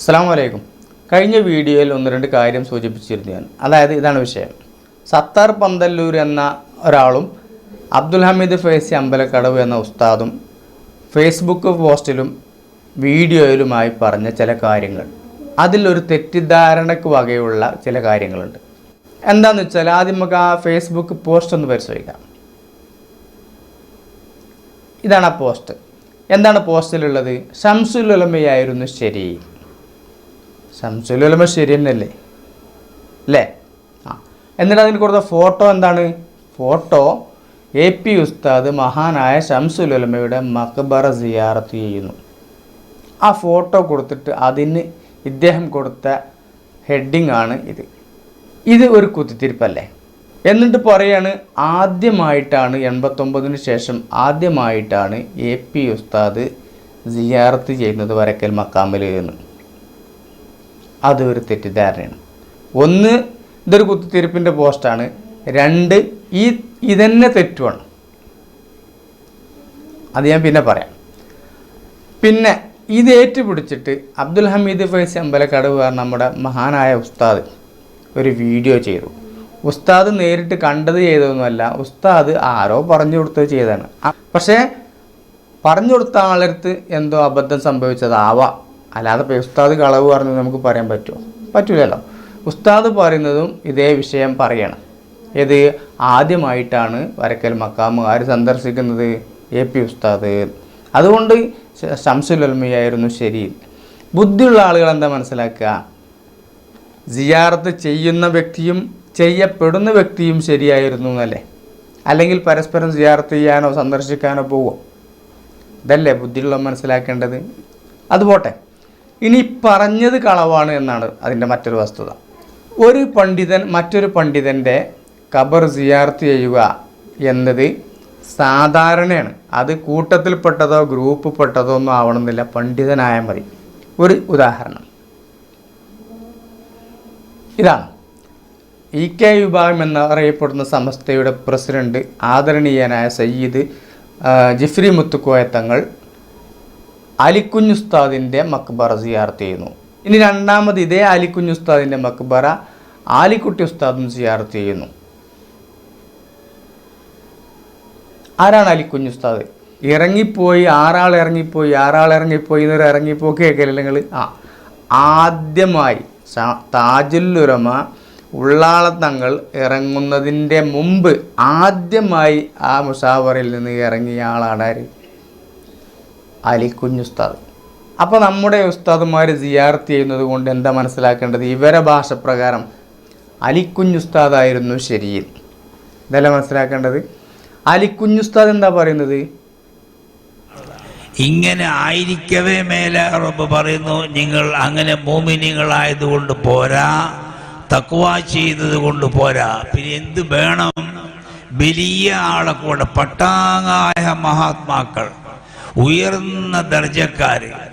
അസ്സാം വലൈക്കും കഴിഞ്ഞ വീഡിയോയിൽ ഒന്ന് രണ്ട് കാര്യം സൂചിപ്പിച്ചിരുന്നു ഞാൻ. അതായത് ഇതാണ് വിഷയം. സത്താർ പന്തല്ലൂർ എന്ന ഒരാളും അബ്ദുൽ ഹമീദ് ഫേസി അമ്പലക്കടവ് എന്ന ഉസ്താദും ഫേസ്ബുക്ക് പോസ്റ്റിലും വീഡിയോയിലുമായി പറഞ്ഞ ചില കാര്യങ്ങൾ. അതിലൊരു തെറ്റിദ്ധാരണയ്ക്ക് വകയുള്ള ചില കാര്യങ്ങളുണ്ട്. എന്താണെന്ന് വെച്ചാൽ ആദ്യം നമുക്ക് ആ ഫേസ്ബുക്ക് പോസ്റ്റ് ഒന്ന് പരിശോധിക്കാം. ഇതാണ് ആ പോസ്റ്റ്. എന്താണ് പോസ്റ്റിലുള്ളത്? ശംസുലമയായിരുന്നു ശരി. ഷംസുലുലമ ശരി തന്നെയല്ലേ? അല്ലേ? ആ. എന്നിട്ട് അതിന് കൊടുത്ത ഫോട്ടോ എന്താണ്? ഫോട്ടോ എ പി ഉസ്താദ് മഹാനായ ഷംസുലുലമയുടെ മക്ബറ സിയാറത്ത് ചെയ്യുന്നു. ആ ഫോട്ടോ കൊടുത്തിട്ട് അതിന് ഇദ്ദേഹം കൊടുത്ത ഹെഡിങ് ആണ് ഇത്. ഇത് ഒരു കുത്തിത്തിരിപ്പല്ലേ? എന്നിട്ട് പറയാണ് ആദ്യമായിട്ടാണ് എൺപത്തൊമ്പതിന് ശേഷം ആദ്യമായിട്ടാണ് എ പി ഉസ്താദ് സിയാറത്ത് ചെയ്യുന്നത് വരക്കൽ മക്കാമിൽ എന്ന്. അതൊരു തെറ്റിദ്ധാരണയാണ്. ഒന്ന് ഇതൊരു കുത്തിത്തിരിപ്പിന്റെ പോസ്റ്റാണ് രണ്ട് ഈ ഇതന്നെ തെറ്റുമാണ് അത് ഞാൻ പിന്നെ പറയാം. പിന്നെ ഇത് ഏറ്റുപിടിച്ചിട്ട് അബ്ദുൽ ഹമീദ് ഫൈസ് അമ്പലക്കടവ് പറഞ്ഞ നമ്മുടെ മഹാനായ ഉസ്താദ് ഒരു വീഡിയോ ചെയ്തു. ഉസ്താദ് നേരിട്ട് കണ്ടത് ചെയ്തതൊന്നുമല്ല ഉസ്താദ് ആരോ പറഞ്ഞു കൊടുത്തത് ചെയ്തതാണ്. പക്ഷേ പറഞ്ഞു കൊടുത്ത ആളടുത്ത് എന്തോ അബദ്ധം സംഭവിച്ചതാവാം. അല്ലാതെ ഇപ്പോൾ ഉസ്താദ് കളവ് പറഞ്ഞത് നമുക്ക് പറയാൻ പറ്റുമോ? പറ്റില്ലല്ലോ ഉസ്താദ് പറയുന്നതും ഇതേ വിഷയം പറയണം. ഇത് ആദ്യമായിട്ടാണ് വരക്കൽ മക്കാമുകാർ സന്ദർശിക്കുന്നത്? എ പി ഉസ്താദ്. അതുകൊണ്ട് ശംസുലൽമയായിരുന്നു ശരി. ബുദ്ധിയുള്ള ആളുകൾ എന്താ മനസ്സിലാക്കുക? സിയാറത്ത് ചെയ്യുന്ന വ്യക്തിയും ചെയ്യപ്പെടുന്ന വ്യക്തിയും ശരിയായിരുന്നു എന്നല്ലേ? അല്ലെങ്കിൽ പരസ്പരം സിയാറത്ത് ചെയ്യാനോ സന്ദർശിക്കാനോ പോവോ? ഇതല്ലേ ബുദ്ധിയുള്ള മനസ്സിലാക്കേണ്ടത്? അതുപോട്ടെ ഇനി പറഞ്ഞത് കളവാണ് എന്നാണ് അതിന്റെ മറ്റൊരു വസ്തുത. ഒരു പണ്ഡിതൻ മറ്റൊരു പണ്ഡിതന്റെ ഖബർ സിയാർത്ത് ചെയ്യുക എന്നത് സാധാരണയാണ്. അത് കൂട്ടത്തിൽപ്പെട്ടതോ ഗ്രൂപ്പിൽപ്പെട്ടതോ ഒന്നും ആവണമെന്നില്ല. പണ്ഡിതനായാൽ മതി. ഒരു ഉദാഹരണം. ഇതാണ്. ഇ കെ വിഭാഗം എന്നറിയപ്പെടുന്ന സമസ്തയുടെ പ്രസിഡന്റ് ആദരണീയനായ സയ്യിദ് ജിഫ്രി മുത്തുക്കോയ തങ്ങൾ അലിക്കുഞ്ഞുസ്താദിന്റെ മക്ബറ സിയാർത്ത് ചെയ്യുന്നു. ഇനി രണ്ടാമത് ഇതേ അലിക്കുഞ്ഞുസ്താദിന്റെ മക്ബറ ആലിക്കുട്ടി ഉസ്താദും സിയാർത്ത് ചെയ്യുന്നു. ആരാണ് അലിക്കുഞ്ഞുസ്താദ്? ഇറങ്ങിപ്പോയി ആറാൾ ഇറങ്ങിപ്പോയി ആറാൾ ഇറങ്ങിപ്പോയി എന്നൊരു ഇറങ്ങിപ്പോക്ക് കേൾക്കലില്ല നിങ്ങൾ ആ ആദ്യമായി താജുല്ലുരമ ഉള്ളാളത്തങ്ങൾ ഇറങ്ങുന്നതിന്റെ മുമ്പ് ആദ്യമായി ആ മുസാവറിൽ നിന്ന് ഇറങ്ങിയ ആളാണ് ആര്? അലിക്കുഞ്ഞുസ്താദ് അപ്പോൾ നമ്മുടെ ഉസ്താദുമാർ സിയാർത്ത് ചെയ്യുന്നത് കൊണ്ട് എന്താ മനസ്സിലാക്കേണ്ടത്? ഇവരെ ഭാഷ പ്രകാരം അലിക്കുഞ്ഞുസ്താദായിരുന്നു ശരിയിൽ ഇതല്ല മനസ്സിലാക്കേണ്ടത്? അലിക്കുഞ്ഞുസ്താദ് എന്താ പറയുന്നത്? ഇങ്ങനെ ആയിരിക്കവേ മേലെ റബ്ബ് പറയുന്നു. നിങ്ങൾ അങ്ങനെ മോമിനികളായതുകൊണ്ട് പോരാ. തക്വ ചെയ്തത് കൊണ്ട് പോരാ. പിന്നെ എന്ത് വേണം? വലിയ ആളെ കൂടെ പട്ടാങ്ങായ മഹാത്മാക്കൾ. ഉയർന്ന ദർജക്കാര്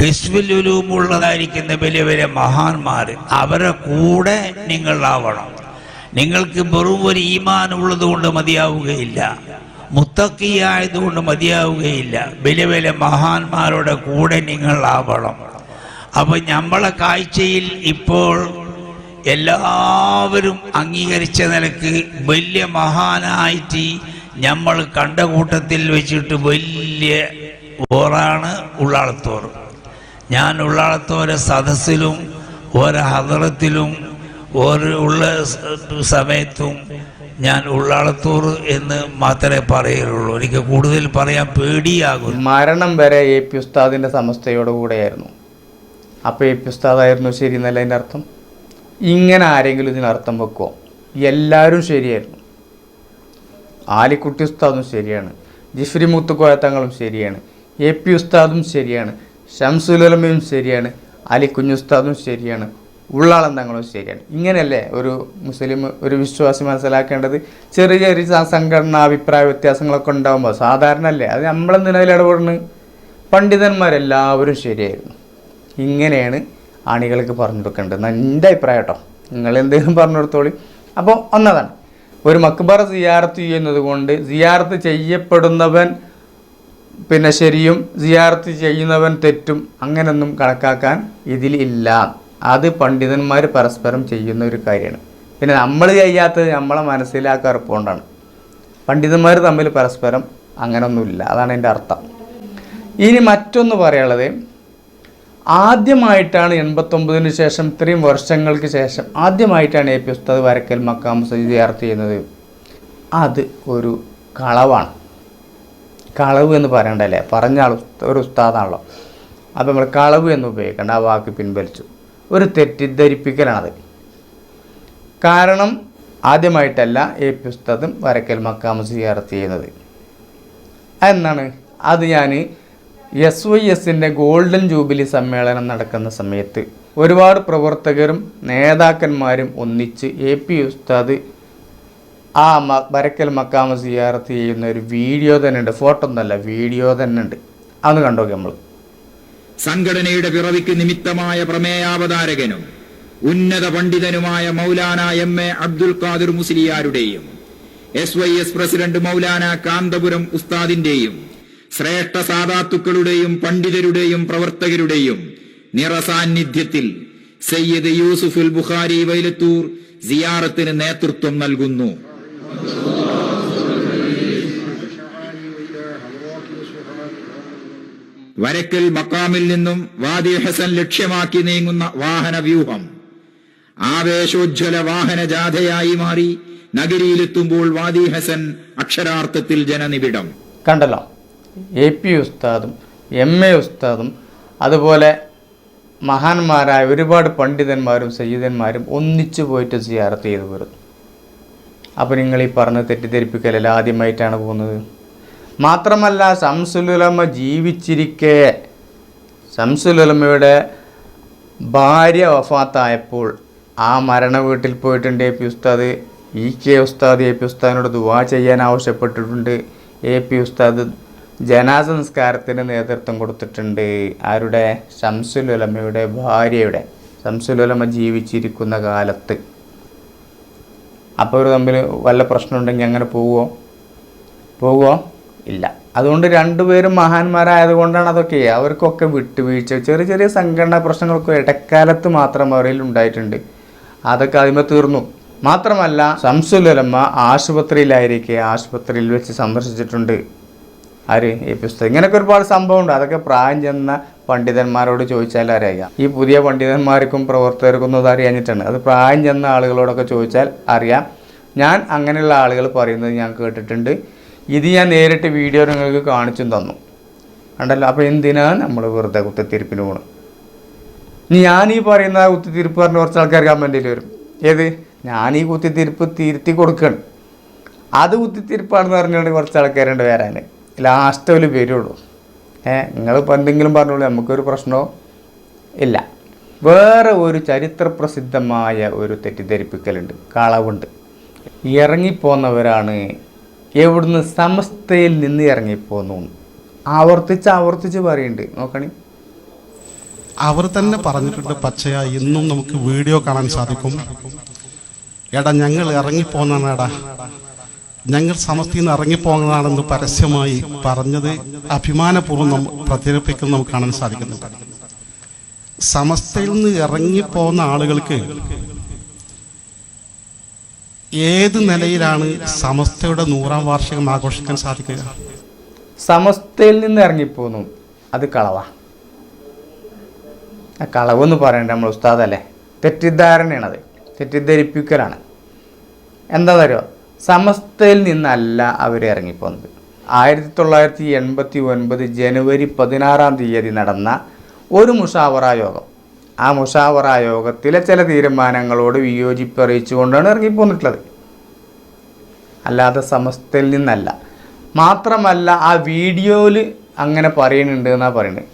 കിസ്വിലുലൂമുള്ളതായിരിക്കുന്ന വലിയ വലിയ മഹാന്മാർ അവരെ കൂടെ നിങ്ങളാവണം. നിങ്ങൾക്ക് വെറും ഒരു ഈമാൻ ഉള്ളത് കൊണ്ട് മതിയാവുകയില്ല. മുത്തക്കിയായതുകൊണ്ട് മതിയാവുകയില്ല. വലിയ വലിയ മഹാന്മാരുടെ കൂടെ നിങ്ങളാവണം. അപ്പം നമ്മളെ കാഴ്ചയിൽ ഇപ്പോൾ എല്ലാവരും അംഗീകരിച്ച നിലയ്ക്ക് വലിയ മഹാനായിട്ട് നമ്മൾ കണ്ട കൂട്ടത്തിൽ വെച്ചിട്ട് വലിയ ഓറാണ് ഉള്ളാളത്തോർ ഞാൻ ഉള്ളാളത്തോരെ സദസ്സിലും ഓരോ ഹദറത്തിലും ഓരോ ഉള്ള സമയത്തും ഞാൻ ഉള്ളാളത്തൂർ എന്ന് മാത്രമേ പറയുള്ളൂ എനിക്ക് കൂടുതൽ പറയാൻ പേടിയാകും മരണം വരെ എ പി ഉസ്താദിന്റെ സമസ്തയോട് കൂടെയായിരുന്നു. അപ്പോൾ എ പി ഉസ്താദായിരുന്നു ശരി എന്നല്ല അതിന്റെ അർത്ഥം? ഇങ്ങനെ ആരെങ്കിലും ഇതിനർത്ഥം വെക്കുമോ എല്ലാവരും ശരിയായിരുന്നു. ആലിക്കുട്ടി ഉസ്താദും ശരിയാണ്. ജിഫ്രി മുത്തുക്കോയ തങ്ങളും ശരിയാണ്. എ പി ഉസ്താദും ശരിയാണ് ഷംസുലമയും ശരിയാണ് അലി കുഞ്ഞുസ്താദും ശരിയാണ് ഉള്ളാളം തങ്ങളും ശരിയാണ്. ഇങ്ങനെയല്ലേ ഒരു മുസ്ലിം ഒരു വിശ്വാസി മനസ്സിലാക്കേണ്ടത്? ചെറിയ ചെറിയ സംഘടന അഭിപ്രായ വ്യത്യാസങ്ങളൊക്കെ ഉണ്ടാകുമ്പോൾ സാധാരണ അല്ലേ അത് നമ്മളെന്തിനാ അതിൽ ഇടപെടുന്നു പണ്ഡിതന്മാരെല്ലാവരും ശരിയായിരുന്നു. ഇങ്ങനെയാണ് ആണികൾക്ക് പറഞ്ഞു കൊടുക്കേണ്ടത്. എന്റെ അഭിപ്രായം കേട്ടോ. നിങ്ങൾ എന്തെങ്കിലും പറഞ്ഞു കൊടുത്തോളി. അപ്പോൾ ഒന്നതാണ്. ഒരു മക്ബറ സിയാർത്ത് ചെയ്യുന്നത് കൊണ്ട് സിയാർത്ത് ചെയ്യപ്പെടുന്നവൻ പിന്നെ ശരിയും സിയാർത്ത് ചെയ്യുന്നവൻ തെറ്റും അങ്ങനെയൊന്നും കണക്കാക്കാൻ ഇതിലില്ല അത് പണ്ഡിതന്മാർ പരസ്പരം ചെയ്യുന്ന ഒരു കാര്യമാണ്. പിന്നെ നമ്മൾ ചെയ്യാത്തത് നമ്മളെ മനസ്സിലാക്കാറുപ്പോണ്ടാണ് പണ്ഡിതന്മാർ തമ്മിൽ പരസ്പരം അങ്ങനൊന്നുമില്ല. അതാണ് എന്റെ അർത്ഥം. ഇനി മറ്റൊന്ന് പറയാനുള്ളത് ആദ്യമായിട്ടാണ് എൺപത്തൊമ്പതിന് ശേഷം ഇത്രയും വർഷങ്ങൾക്ക് ശേഷം ആദ്യമായിട്ടാണ് എ പി ഉസ്താദ് വരക്കൽ മക്കാം ചെയ്യുന്നത്. അത് ഒരു കളവാണ്. കളവ് എന്ന് പറയണ്ടല്ലേ? പറഞ്ഞ ആൾ ഒരു ഉസ്താദാണല്ലോ. അപ്പോൾ നമ്മൾ കളവ് എന്ന് ഉപയോഗിക്കേണ്ട ആ വാക്ക് പിൻവലിച്ചു. ഒരു തെറ്റിദ്ധരിപ്പിക്കലാണത്. കാരണം ആദ്യമായിട്ടല്ല ഈ പുസ്തകം വരക്കൽ മക്കാമ സിയാർത്ത് ചെയ്യുന്നത്. എന്നാണ് അത് ഞാൻ എസ് വൈ എസിന്റെ ഗോൾഡൻ ജൂബിലി സമ്മേളനം നടക്കുന്ന സമയത്ത് ഒരുപാട് പ്രവർത്തകരും നേതാക്കന്മാരും ഒന്നിച്ച് എ പി ഉസ്താദ് ആ ബരക്കൽ മക്കാമ സിയാറത്ത് ചെയ്യുന്ന ഒരു വീഡിയോ തന്നെ ഉണ്ട്. ഫോട്ടോ ഒന്നല്ല വീഡിയോ തന്നെ ഉണ്ട്. അന്ന് കണ്ടോക്കെ നമ്മൾ സംഘടനയുടെ പിറവിക്ക് നിമിത്തമായ പ്രമേയാവതാരകനും ഉന്നത പണ്ഡിതനുമായ Maulana M A Abdul Khadir മുസ്ലിയാരുടെയും S Y S president Maulana Kanthapuram ഉസ്താദിന്റെയും ശ്രേഷ്ഠ സാദാത്തുക്കളുടെയും പണ്ഡിതരുടെയും പ്രവർത്തകരുടെയും നിറസാന്നിധ്യത്തിൽ സയ്യിദ് യൂസുഫുൽ ബുഖാരി വൈലത്തൂർ സിയാറത്തിന് നേതൃത്വം നൽകുന്നു. വരക്കൽ മക്കാമിൽ നിന്നും വാദി ഹസൻ ലക്ഷ്യമാക്കി നീങ്ങുന്ന വാഹന വ്യൂഹം. ആവേശോജ്വല വാഹന ജാഥയായി മാറി നഗരിയിലെത്തുമ്പോൾ വാദി ഹസൻ അക്ഷരാർത്ഥത്തിൽ ജനനിബിഡം. കണ്ടല്ലോ. എ പി ഉസ്താദും എം എ ഉസ്താദും അതുപോലെ മഹാന്മാരായ ഒരുപാട് പണ്ഡിതന്മാരും സയ്യിദന്മാരും ഒന്നിച്ചു പോയിട്ട് സിയാർത്ത് ചെയ്തു വരുന്നു അപ്പോൾ നിങ്ങൾ ഈ പറഞ്ഞ് തെറ്റിദ്ധരിപ്പിക്കലല്ല ആദ്യമായിട്ടാണ് പോകുന്നത്? മാത്രമല്ല ശംസുലുലമ ജീവിച്ചിരിക്കെ. ശംസുലുലമയുടെ ഭാര്യ വഫാത്തായപ്പോൾ ആ മരണ വീട്ടിൽ പോയിട്ടുണ്ട് എ പി ഉസ്താദ്. ഇ കെ ഉസ്താദ് എ പി ഉസ്താദിനോട് ദുവാ ചെയ്യാൻ ആവശ്യപ്പെട്ടിട്ടുണ്ട്. എ പി ഉസ്താദ് ജനാസ സംസ്കാരത്തിന് നേതൃത്വം കൊടുത്തിട്ടുണ്ട്. ആരുടെ? ശംസുലുലമയുടെ ഭാര്യയുടെ. ശംസുലുലമ ജീവിച്ചിരിക്കുന്ന കാലത്ത്. അപ്പോൾ ഒരു തമ്മിൽ വല്ല പ്രശ്നമുണ്ടെങ്കിൽ അങ്ങനെ പോവുമോ പോവുമോ ഇല്ല. അതുകൊണ്ട് രണ്ടുപേരും മഹാന്മാരായതുകൊണ്ടാണ് അതൊക്കെ. അവർക്കൊക്കെ വിട്ടുവീഴ്ച. ചെറിയ ചെറിയ സംഘടനാ പ്രശ്നങ്ങളൊക്കെ ഇടക്കാലത്ത് മാത്രം അവരിൽ ഉണ്ടായിട്ടുണ്ട്. അതൊക്കെ അതിമേ തീർന്നു. മാത്രമല്ല ശംസുലമ്മ ആശുപത്രിയിലായിരിക്കെ ആശുപത്രിയിൽ വെച്ച് സന്ദർശിച്ചിട്ടുണ്ട്. ആര്? ഈ പുസ്തകം. ഇങ്ങനെയൊക്കെ ഒരുപാട് സംഭവമുണ്ട്. അതൊക്കെ പ്രായം ചെന്ന പണ്ഡിതന്മാരോട് ചോദിച്ചാൽ അറിയാം. ഈ പുതിയ പണ്ഡിതന്മാർക്കും പ്രവർത്തകർക്കും ഒന്നും അത് അറിയാഞ്ഞിട്ടാണ് അത് പ്രായം ചെന്ന ആളുകളോടൊക്കെ ചോദിച്ചാൽ അറിയാം. ഞാൻ അങ്ങനെയുള്ള ആളുകൾ പറയുന്നത് ഞാൻ കേട്ടിട്ടുണ്ട്. ഇത് ഞാൻ നേരിട്ട് വീഡിയോ നിങ്ങൾക്ക് കാണിച്ചും തന്നു. ഉണ്ടല്ലോ അപ്പോൾ എന്തിനാണ് നമ്മൾ വെറുതെ കുത്തിത്തിരിപ്പിന് പോകണം ഇനി ഞാൻ ഈ പറയുന്ന കുത്തിത്തിരിപ്പ് പറഞ്ഞ കുറച്ച് ആൾക്കാർ കമന്റിൽ വരും. ഏത്? ഞാൻ ഈ കുത്തിത്തിരിപ്പ് തിരുത്തി കൊടുക്കണം. അത് കുത്തിത്തിരിപ്പാണെന്ന് പറഞ്ഞുകൊണ്ട് കുറച്ച് ആൾക്കാരുണ്ട് വരാൻ ലാസ്റ്റ് ഒരു വരുള്ളൂ നിങ്ങളിപ്പോൾ എന്തെങ്കിലും പറഞ്ഞോളൂ നമുക്കൊരു പ്രശ്നമോ ഇല്ല. വേറെ ഒരു ചരിത്രപ്രസിദ്ധമായ ഒരു തെറ്റിദ്ധരിപ്പിക്കലുണ്ട് കളവുണ്ട്. ഇറങ്ങിപ്പോന്നവരാണ് എവിടുന്ന് സമസ്തയിൽ നിന്ന് ഇറങ്ങിപ്പോന്നു ആവർത്തിച്ച് ആവർത്തിച്ച് പറയുന്നുണ്ട് നോക്കണി. അവർ തന്നെ പറഞ്ഞിട്ടുണ്ട് പച്ചയാ ഇന്നും നമുക്ക് വീഡിയോ കാണാൻ സാധിക്കും. എടാ ഞങ്ങൾ ഇറങ്ങിപ്പോന്നാണ് എടാ. ഞങ്ങൾ സമസ്തി നിന്ന് ഇറങ്ങിപ്പോകുന്നതാണെന്ന് പരസ്യമായി പറഞ്ഞത് അഭിമാനപൂർവം നമ്മ പ്രചരിപ്പിക്കുന്നത് നമുക്ക് കാണാൻ സാധിക്കുന്നുണ്ട്. സമസ്തയിൽ നിന്ന് ഇറങ്ങിപ്പോകുന്ന ആളുകൾക്ക് ഏത് നിലയിലാണ് സമസ്തയുടെ നൂറാം വാർഷികം ആഘോഷിക്കാൻ സാധിക്കുക? സമസ്തയിൽ നിന്ന് ഇറങ്ങിപ്പോന്നു അത് കളവാ. ആ കളവെന്ന് പറയണ്ട നമ്മൾ ഉസ്താദല്ലേ? തെറ്റിദ്ധാരണയാണത്. തെറ്റിദ്ധരിപ്പിക്കലാണ്. എന്താ പറയുക സമസ്തയിൽ നിന്നല്ല അവർ ഇറങ്ങിപ്പോന്നത്. ആയിരത്തി തൊള്ളായിരത്തി എൺപത്തി ഒൻപത് ജനുവരി പതിനാറാം തീയതി നടന്ന ഒരു മുഷാവറ യോഗം. ആ മുഷാവറ യോഗത്തിലെ ചില തീരുമാനങ്ങളോട് വിയോജിപ്പ് അറിയിച്ചുകൊണ്ടാണ് ഇറങ്ങിപ്പോന്നിട്ടുള്ളത്. അല്ലാതെ സമസ്തയിൽ നിന്നല്ല. മാത്രമല്ല ആ വീഡിയോയിൽ അങ്ങനെ പറയുന്നുണ്ട് എന്നാണ് പറയുന്നത്.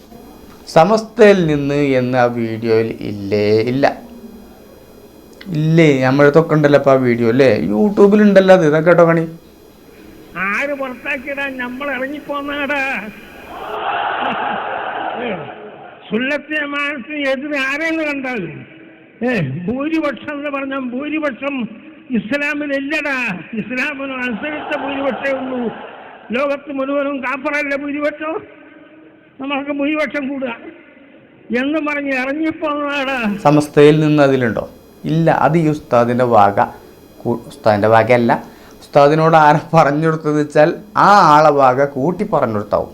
സമസ്തയിൽ നിന്ന് എന്ന് ആ വീഡിയോയിൽ ഇല്ലേ ഇല്ല. ഇല്ലേ? നമ്മളെ ഉണ്ടല്ലോ അപ്പൊ ആ വീഡിയോ അല്ലേ യൂട്യൂബിൽ ഉണ്ടല്ലോ അത്. ഇതൊക്കെ കേട്ടോ കണി. ആര് പുറത്താക്കിയടാ? നമ്മൾ ഇറങ്ങിപ്പോന്നാടാ. സുല്ലത്തെ മാനത്തിന് എതിരെ ആരെന്ന് കണ്ടാൽ? ഏ ഭൂരിപക്ഷം എന്ന് പറഞ്ഞാൽ ഭൂരിപക്ഷം ഇസ്ലാമിനില്ലടാ ഇസ്ലാമിന് അനുസരിച്ച ഭൂരിപക്ഷേ ഉള്ളൂ. ലോകത്ത് മുഴുവനും കാപ്പറല്ല ഭൂരിപക്ഷം? നമ്മൾക്ക് ഭൂരിപക്ഷം കൂടുക. എന്ന് പറഞ്ഞ് ഇറങ്ങിപ്പോന്നാടാ. സമസ്തയിൽ നിന്ന് അതിലുണ്ടോ? ഇല്ല അത് ഈ ഉസ്താദിന്റെ വക. ഉസ്താദിന്റെ വകയല്ല. ഉസ്താദിനോട് ആരെ പറഞ്ഞു കൊടുത്തതെന്ന് വെച്ചാൽ ആ ആളെ വക കൂട്ടി പറഞ്ഞു കൊടുത്താവും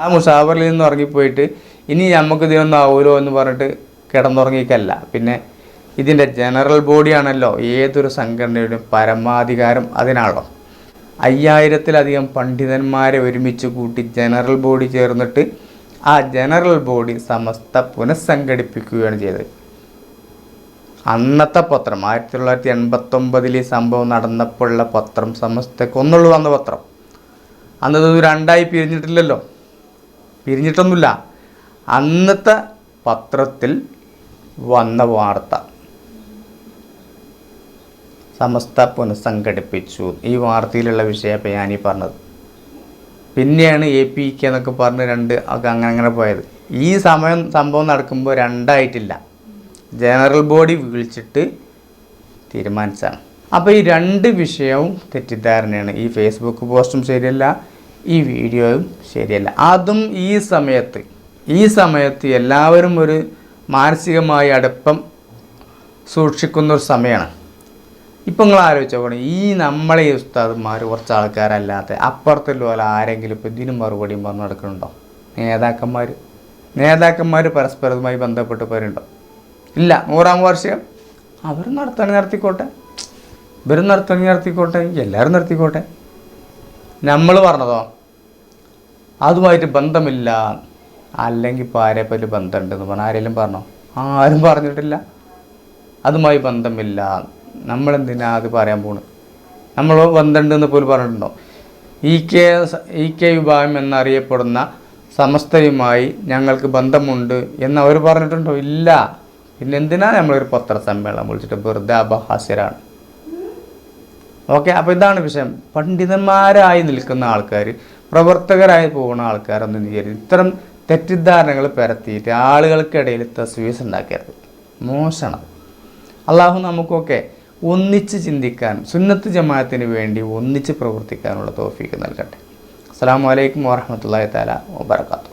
ആ മുസാഫറിൽ നിന്ന് ഇറങ്ങിപ്പോയിട്ട് ഇനി നമുക്ക് ഇതിനൊന്നും ആവുമല്ലോ എന്ന് പറഞ്ഞിട്ട് കിടന്നുറങ്ങിക്കല്ല പിന്നെ ഇതിന്റെ ജനറൽ ബോഡിയാണല്ലോ ഏതൊരു സംഘടനയുടെയും പരമാധികാരം അതിനാണല്ലോ. അയ്യായിരത്തിലധികം പണ്ഡിതന്മാരെ ഒരുമിച്ച് കൂട്ടി ജനറൽ ബോഡി ചേർന്നിട്ട് ആ ജനറൽ ബോഡി സമസ്ത പുനഃസംഘടിപ്പിക്കുകയാണ് ചെയ്തത്. അന്നത്തെ പത്രം ആയിരത്തി തൊള്ളായിരത്തി എൺപത്തൊമ്പതിൽ സംഭവം നടന്നപ്പോഴുള്ള പത്രം സമസ്തക്ക് അന്ന് പത്രം. അന്ന് രണ്ടായി പിരിഞ്ഞിട്ടില്ലല്ലോ. പിരിഞ്ഞിട്ടൊന്നുമില്ല. അന്നത്തെ പത്രത്തിൽ വന്ന വാർത്ത. സമസ്ത പുനഃസംഘടിപ്പിച്ചു. ഈ വാർത്തയിലുള്ള വിഷയപ്പം ഞാനീ പറഞ്ഞത്. പിന്നെയാണ് എ പി കെ എന്നൊക്കെ പറഞ്ഞ് രണ്ട് ഒക്കെ അങ്ങനെ അങ്ങനെ പോയത്. ഈ സമയം സംഭവം നടക്കുമ്പോൾ രണ്ടായിട്ടില്ല. ജനറൽ ബോഡി വിളിച്ചിട്ട് തീരുമാനിച്ചാണ് അപ്പോൾ ഈ രണ്ട് വിഷയവും തെറ്റിദ്ധാരണയാണ്. ഈ ഫേസ്ബുക്ക് പോസ്റ്റും ശരിയല്ല ഈ വീഡിയോയും ശരിയല്ല. അതും ഈ സമയത്ത് ഈ സമയത്ത് എല്ലാവരും ഒരു മാനസികമായ അടുപ്പം സൂക്ഷിക്കുന്ന ഒരു സമയമാണ്. ഇപ്പം നിങ്ങൾ ആലോചിച്ച് നോക്കണം. ഈ നമ്മളെ ഈ ഉസ്താദന്മാർ കുറച്ച് ആൾക്കാരല്ലാതെ അപ്പുറത്തുള്ള ആരെങ്കിലും ഇപ്പോൾ ഇതിനും മറുപടിയും പറഞ്ഞു നടക്കുന്നുണ്ടോ? നേതാക്കന്മാർ നേതാക്കന്മാർ പരസ്പരവുമായി ബന്ധപ്പെട്ട് പറയുന്നുണ്ടോ ഇല്ല നൂറാം വാർഷികം. അവർ നടത്തണി നടത്തിക്കോട്ടെ. ഇവരും നടത്തണി നടത്തിക്കോട്ടെ. എല്ലാവരും നടത്തിക്കോട്ടെ. നമ്മൾ പറഞ്ഞതോ? അതുമായിട്ട് ബന്ധമില്ല. അല്ലെങ്കിൽ ഇപ്പോൾ ആരെ ബന്ധമുണ്ട് ബന്ധമുണ്ടെന്ന് പറഞ്ഞാൽ ആരെങ്കിലും പറഞ്ഞോ? ആരും പറഞ്ഞിട്ടില്ല. അതുമായി ബന്ധമില്ല. നമ്മളെന്തിനാ അത് പറയാൻ പോണ്? നമ്മൾ ബന്ധമുണ്ടെന്ന് പോലും പറഞ്ഞിട്ടുണ്ടോ? ഇ കെ ഇ കെ വിഭാഗം എന്നറിയപ്പെടുന്ന സമസ്തയുമായി ഞങ്ങൾക്ക് ബന്ധമുണ്ട് എന്ന് അവർ പറഞ്ഞിട്ടുണ്ടോ? ഇല്ല. പിന്നെ എന്തിനാ നമ്മളൊരു പത്രസമ്മേളനം വിളിച്ചിട്ട് വെറുതെ അപഹാസ്യരാണ്? ഓക്കെ അപ്പോൾ ഇതാണ് വിഷയം. പണ്ഡിതന്മാരായി നിൽക്കുന്ന ആൾക്കാർ പ്രവർത്തകരായി പോകുന്ന ആൾക്കാരൊന്നും വിചാരിക്കും ഇത്തരം തെറ്റിദ്ധാരണകൾ പരത്തിയിട്ട് ആളുകൾക്കിടയിൽ തസ്വീസ് ഉണ്ടാക്കരുത്. മോശമാണ്. അള്ളാഹു നമുക്കൊക്കെ ഒന്നിച്ച് ചിന്തിക്കാൻ സുന്നത്ത് ജമാഅത്തിന് വേണ്ടി ഒന്നിച്ച് പ്രവർത്തിക്കാനുള്ള തോഫീക്ക് നൽകട്ടെ. അസ്സാം വലൈക്കും വാഹമത്തല്ലാ തല വാബർക്കാത്തു